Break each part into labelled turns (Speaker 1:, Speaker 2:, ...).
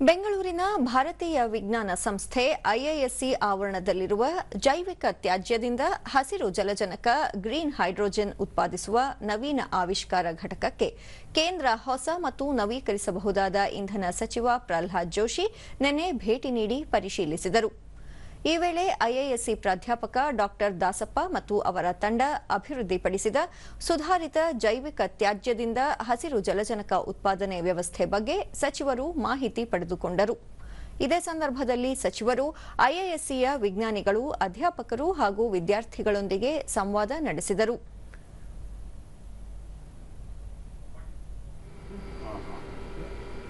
Speaker 1: ಬೆಂಗಳೂರಿನ ಭಾರತೀಯ ವಿಜ್ಞಾನ ಸಂಸ್ಥೆ ಐಐಎಸ್ಸಿ ಆವರಣದಲ್ಲಿರುವ ಜೈವಿಕ ತ್ಯಾಜ್ಯದಿಂದ ಹಸಿರು ಜಲಜನಕ, ಗ್ರೀನ್ ಹೈಡ್ರೋಜನ್ ಉತ್ಪಾದಿಸುವ ನವೀನ ಆವಿಷ್ಕಾರ ಘಟಕಕ್ಕೆ ಕೇಂದ್ರ ಹೊಸ ಮತ್ತು ನವೀಕರಿಸಬಹುದಾದ ಇಂಧನ ಸಚಿವ ಪ್ರಹ್ಲಾದ್ ಜೋಶಿ ನಿನ್ನೆ ಭೇಟಿ ನೀಡಿ ಪರಿಶೀಲಿಸಿದರು. ಈ ವೇಳೆ ಐಐಎಸ್ಸಿ ಪ್ರಾಧ್ಯಾಪಕ ಡಾಕ್ಟರ್ ದಾಸಪ್ಪ ಮತ್ತು ಅವರ ತಂಡ ಅಭಿವೃದ್ಧಿಪಡಿಸಿದ ಸುಧಾರಿತ ಜೈವಿಕ ತ್ಯಾಜ್ಯದಿಂದ ಹಸಿರು ಜಲಜನಕ ಉತ್ಪಾದನೆ ವ್ಯವಸ್ಥೆ ಬಗ್ಗೆ ಸಚಿವರು ಮಾಹಿತಿ ಪಡೆದುಕೊಂಡರು ಇದೇ ಸಂದರ್ಭದಲ್ಲಿ ಸಚಿವರು ಐಐಎಸ್ಸಿಯ ವಿಜ್ಞಾನಿಗಳು ಅಧ್ಯಾಪಕರು ಹಾಗೂ ವಿದ್ಯಾರ್ಥಿಗಳೊಂದಿಗೆ ಸಂವಾದ ನಡೆಸಿದರು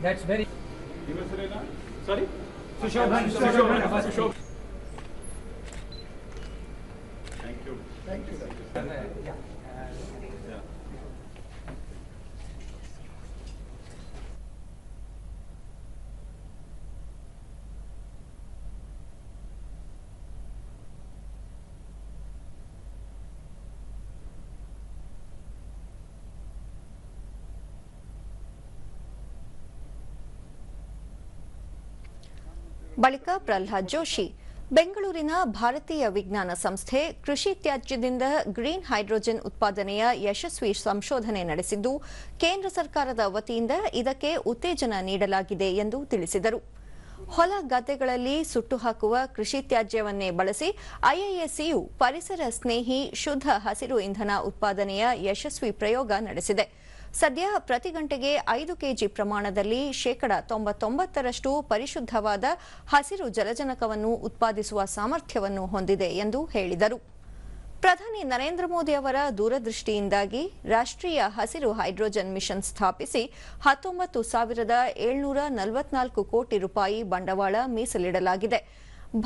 Speaker 2: That's very
Speaker 3: Sorry? Sushobhan. Sushobhan.
Speaker 2: Sushoban.
Speaker 1: ಬಳಿಕ ಪ್ರಹ್ಲಾದ್ ಜೋಶಿ, ಬೆಂಗಳೂರಿನ ಭಾರತೀಯ ವಿಜ್ಞಾನ ಸಂಸ್ಥೆ ಕೃಷಿ ತ್ಯಾಜ್ಯದಿಂದ ಗ್ರೀನ್ ಹೈಡ್ರೋಜನ್ ಉತ್ಪಾದನೆಯ ಯಶಸ್ವಿ ಸಂಶೋಧನೆ ನಡೆಸಿದ್ದು, ಕೇಂದ್ರ ಸರ್ಕಾರದ ವತಿಯಿಂದ ಇದಕ್ಕೆ ಉತ್ತೇಜನ ನೀಡಲಾಗಿದೆ ಎಂದು ತಿಳಿಸಿದರು. ಹೊಲ ಗದ್ದೆಗಳಲ್ಲಿ ಸುಟ್ಟು ಹಾಕುವ ಕೃಷಿ ತ್ಯಾಜ್ಯವನ್ನೇ ಬಳಸಿ ಐಐಎಸ್ಸಿಯು ಪರಿಸರ ಸ್ನೇಹಿ, ಶುದ್ಧ ಹಸಿರು ಇಂಧನ ಉತ್ಪಾದನೆಯ ಯಶಸ್ವಿ ಪ್ರಯೋಗ ನಡೆಸಿದೆ. ಸದ್ಯ ಪ್ರತಿ ಗಂಟೆಗೆ ಐದು ಕೆಜಿ ಪ್ರಮಾಣದಲ್ಲಿ ಶೇಕಡ ತೊಂಬತ್ತೊಂಬತ್ತರಷ್ಟು ಪರಿಶುದ್ಧವಾದ ಹಸಿರು ಜಲಜನಕವನ್ನು ಉತ್ಪಾದಿಸುವ ಸಾಮರ್ಥ್ಯವನ್ನು ಹೊಂದಿದೆ ಎಂದು ಹೇಳಿದರು. ಪ್ರಧಾನಿ ನರೇಂದ್ರ ಮೋದಿ ಅವರ ದೂರದೃಷ್ಟಿಯಿಂದಾಗಿ ರಾಷ್ಟ್ರೀಯ ಹಸಿರು ಹೈಡ್ರೋಜನ್ ಮಿಷನ್ ಸ್ಥಾಪಿಸಿ ಹತ್ತೊಂಬತ್ತು ಸಾವಿರದ ಏಳ್ನೂರ ನಲವತ್ನಾಲ್ಕು ಕೋಟಿ ರೂಪಾಯಿ ಬಂಡವಾಳ ಮೀಸಲಿಡಲಾಗಿದೆ.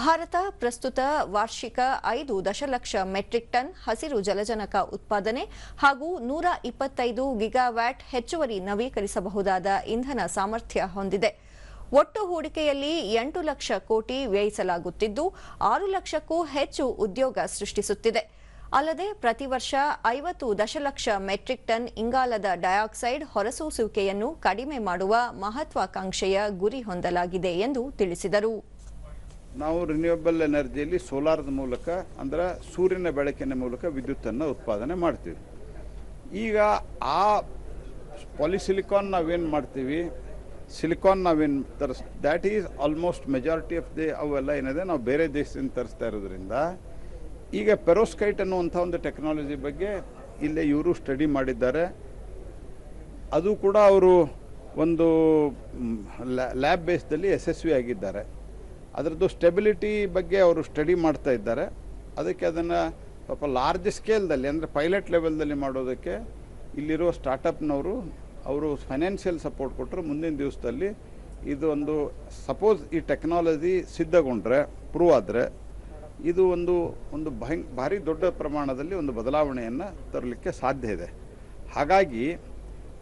Speaker 1: ಭಾರತ ಪ್ರಸ್ತುತ ವಾರ್ಷಿಕ ಐದು ದಶಲಕ್ಷ ಮೆಟ್ರಿಕ್ ಟನ್ ಹಸಿರು ಜಲಜನಕ ಉತ್ಪಾದನೆ ಹಾಗೂ ನೂರ ಇಪ್ಪತ್ತೈದು ಗಿಗಾವ್ಯಾಟ್ ಹೆಚ್ಚುವರಿ ನವೀಕರಿಸಬಹುದಾದ ಇಂಧನ ಸಾಮರ್ಥ್ಯ ಹೊಂದಿದೆ. ಒಟ್ಟು ಹೂಡಿಕೆಯಲ್ಲಿ ಎಂಟು ಲಕ್ಷ ಕೋಟಿ ವ್ಯಯಿಸಲಾಗುತ್ತಿದ್ದು, ಆರು ಲಕ್ಷಕ್ಕೂ ಹೆಚ್ಚು ಉದ್ಯೋಗ ಸೃಷ್ಟಿಸುತ್ತಿದೆ. ಅಲ್ಲದೆ ಪ್ರತಿ ವರ್ಷ ಐವತ್ತು ದಶಲಕ್ಷ ಮೆಟ್ರಿಕ್ ಟನ್ ಇಂಗಾಲದ ಡೈಆಕ್ಸೈಡ್ ಹೊರಸೂಸುವಿಕೆಯನ್ನು ಕಡಿಮೆ ಮಾಡುವ ಮಹತ್ವಾಕಾಂಕ್ಷೆಯ ಗುರಿ ಹೊಂದಲಾಗಿದೆ ಎಂದು ತಿಳಿಸಿದರು.
Speaker 4: ನಾವು ರಿನ್ಯೂಯಬಲ್ ಎನರ್ಜಿಯಲ್ಲಿ ಸೋಲಾರದ ಮೂಲಕ ಅಂದ್ರೆ ಸೂರ್ಯನ ಬೆಳಕಿನ ಮೂಲಕ ವಿದ್ಯುತ್ತನ್ನು ಉತ್ಪಾದನೆ ಮಾಡ್ತೀವಿ. ಈಗ ಆ ಪಾಲಿಸಿಲಿಕಾನ್ ನಾವೇನು ಮಾಡ್ತೀವಿ? ಸಿಲಿಕಾನ್ ನಾವೇನು ತರಿಸ್ that is almost majority of the ಅವೆಲ್ಲ ಏನಿದೆ, ನಾವು ಬೇರೆ ದೇಶದಿಂದ ತರಿಸ್ತಾ ಇರೋದ್ರಿಂದ ಈಗ ಪೆರೋಸ್ಕೈಟ್ ಅನ್ನುವಂಥ ಒಂದು ಟೆಕ್ನಾಲಜಿ ಬಗ್ಗೆ ಇಲ್ಲೇ ಇವರು ಸ್ಟಡಿ ಮಾಡಿದ್ದಾರೆ. ಅದು ಕೂಡ ಅವರು ಒಂದು ಲ್ಯಾಬ್ ಬೇಸ್ದಲ್ಲಿ ಯಶಸ್ವಿ ಆಗಿದ್ದಾರೆ. ಅದರದ್ದು ಸ್ಟೆಬಿಲಿಟಿ ಬಗ್ಗೆ ಅವರು ಸ್ಟಡಿ ಮಾಡ್ತಾ ಇದ್ದಾರೆ. ಅದಕ್ಕೆ ಅದನ್ನು ಸ್ವಲ್ಪ ಲಾರ್ಜ್ ಸ್ಕೇಲ್ದಲ್ಲಿ ಅಂದರೆ ಪೈಲಟ್ ಲೆವೆಲ್ದಲ್ಲಿ ಮಾಡೋದಕ್ಕೆ ಇಲ್ಲಿರೋ ಸ್ಟಾರ್ಟಪ್ನವರು ಅವರು ಫೈನಾನ್ಷಿಯಲ್ ಸಪೋರ್ಟ್ ಕೊಟ್ಟರು ಮುಂದಿನ ದಿವಸದಲ್ಲಿ ಇದೊಂದು ಸಪೋಸ್ ಈ ಟೆಕ್ನಾಲಜಿ ಸಿದ್ಧಗೊಂಡ್ರೆ ಪ್ರೂವ್ ಆದರೆ ಇದು ಒಂದು ಒಂದು ಭಯಂ ಭಾರಿ ದೊಡ್ಡ ಪ್ರಮಾಣದಲ್ಲಿ ಒಂದು ಬದಲಾವಣೆಯನ್ನು ತರಲಿಕ್ಕೆ ಸಾಧ್ಯ ಇದೆ. ಹಾಗಾಗಿ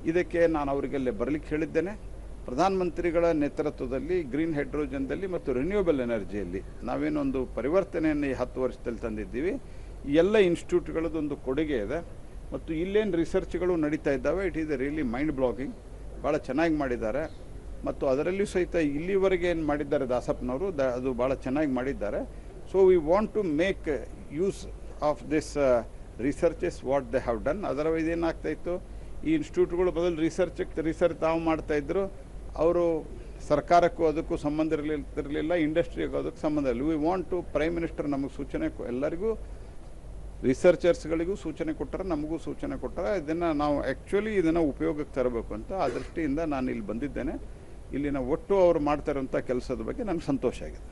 Speaker 4: ಇದಕ್ಕೆ ನಾನು ಅವರಿಗೆಲ್ಲ ಬರಲಿಕ್ಕೆ ಹೇಳಿದ್ದೇನೆ. ಪ್ರಧಾನಮಂತ್ರಿಗಳ ನೇತೃತ್ವದಲ್ಲಿ, ಗ್ರೀನ್ ಹೈಡ್ರೋಜನ್ದಲ್ಲಿ ಮತ್ತು ರಿನ್ಯೂಯಬಲ್ ಎನರ್ಜಿಯಲ್ಲಿ ನಾವೇನೊಂದು ಪರಿವರ್ತನೆಯನ್ನು ಈ ಹತ್ತು ವರ್ಷದಲ್ಲಿ ತಂದಿದ್ದೀವಿ. ಎಲ್ಲ ಇನ್ಸ್ಟಿಟ್ಯೂಟ್ಗಳದ್ದು ಒಂದು ಕೊಡುಗೆ ಇದೆ. ಮತ್ತು ಇಲ್ಲೇನು ರಿಸರ್ಚ್ಗಳು ನಡೀತಾ ಇದ್ದಾವೆ, it is a really mind blogging. ಭಾಳ ಚೆನ್ನಾಗಿ ಮಾಡಿದ್ದಾರೆ. ಮತ್ತು ಅದರಲ್ಲೂ ಸಹಿತ ಇಲ್ಲಿವರೆಗೆ ಏನು ಮಾಡಿದ್ದಾರೆ ದಾಸಪ್ಪನವರು, ದ, ಅದು ಭಾಳ ಚೆನ್ನಾಗಿ ಮಾಡಿದ್ದಾರೆ. So we want to make use of this researches what they have done otherwise ಏನಾಗ್ತಾಯಿತ್ತು ಈ ಇನ್ಸ್ಟಿಟ್ಯೂಟ್ಗಳು ಬದಲು ರಿಸರ್ಚ್ ರಿಸರ್ಚ್ ತಾವು ಮಾಡ್ತಾ ಇದ್ರು. ಅವರು ಸರ್ಕಾರಕ್ಕೂ ಅದಕ್ಕೂ ಸಂಬಂಧ ಇರಲಿಲ್ಲ, ಇಂಡಸ್ಟ್ರಿಗೂ ಅದಕ್ಕೆ ಸಂಬಂಧ ಇಲ್ಲ we want to prime minister ನಮಗೆ ಸೂಚನೆ ಎಲ್ಲರಿಗೂ ರಿಸರ್ಚರ್ಸ್ಗಳಿಗೂ ಸೂಚನೆ ಕೊಟ್ಟರೆ, ನಮಗೂ ಸೂಚನೆ ಕೊಟ್ಟರೆ. ಇದನ್ನು ನಾವು ಆ್ಯಕ್ಚುಲಿ ಇದನ್ನು ಉಪಯೋಗಕ್ಕೆ ತರಬೇಕು ಅಂತ ಆ ದೃಷ್ಟಿಯಿಂದ ನಾನು ಇಲ್ಲಿ ಬಂದಿದ್ದೇನೆ. ಇಲ್ಲಿನ ಒಟ್ಟು ಅವರು ಮಾಡ್ತಾ ಇರೋಂಥ ಕೆಲಸದ ಬಗ್ಗೆ ನನಗೆ ಸಂತೋಷ ಆಗಿದೆ.